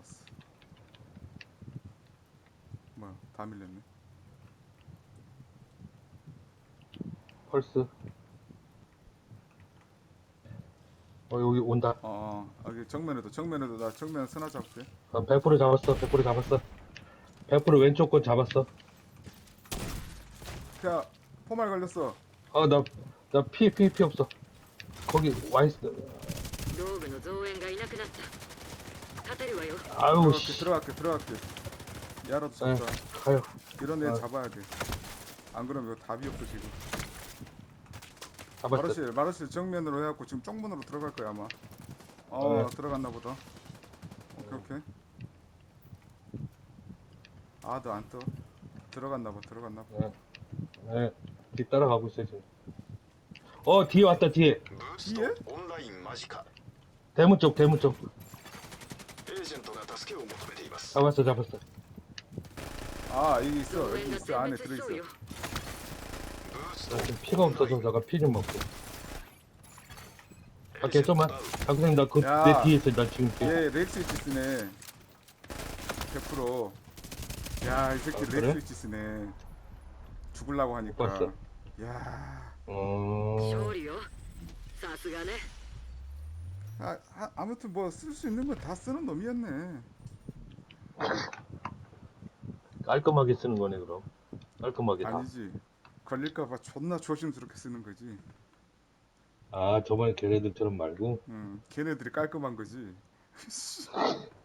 나왔어. 뭐야, 다 밀렸네. 펄스. 어, 여기 온다. 어, 어, 여기 정면에도, 정면에도 나 정면 스나 잡을게. 어, 100% 잡았어. 100% 잡았어. 100% 왼쪽 건 잡았어. 야, 포말 걸렸어. 아, 나, 나 피, 피, 피 없어. 거기 와있어. 道具の増援がいなくなった 勝てるわよ 아유, 들어갈게, 씨. 들어갈게, 들어갈게. 야라도 네. 잡자. 가요. 이런 애 아. 잡아야 돼. 안 그러면 이거 답이 없어 지금. 잡았어. 마르실, 마르실 정면으로 해갖고 지금 쪽문으로 들어갈 거야 아마. 어, 네. 들어갔나 보다. 오케이 오케이. 아, 너 안 떠. 들어갔나 봐, 들어갔나 봐. 네. 네. 뒤 따라가고 있어, 지금. 어, 뒤에 왔다, 뒤에. ブースト いいえオンライン間近 대문 쪽, 대문 쪽. エージェントが助けを求めています 잡았어, 잡았어. 아, 여기 있어. 増 여기 援が 있어. 全 안에 滅し 들어 そうよ 있어. ブース 나 ト 지금 피가 없어서 내가 피 좀 먹고. 밖에 좀만. 장선생님, 나 그, 야. 내 뒤에 있어, 나 지금 뒤에. 얘 렉스위치 쓰네. 100%. 야, 이 새끼 아, 그래? 렉스위치 쓰네. 죽을라고 하니까. 봤어. 야, 어, 勝利よさすがね 아, 아, 아 무튼 뭐 쓸 수 있는 거다 쓰는 놈이었네. 깔끔하게 쓰는 거네, 그럼. 깔끔하게 다. 아니지. 걸릴까봐 존나 조심스럽게 쓰는 거지. 아, 저번에 걔네들처럼 말고. 응, 걔네들이 깔끔한 거지.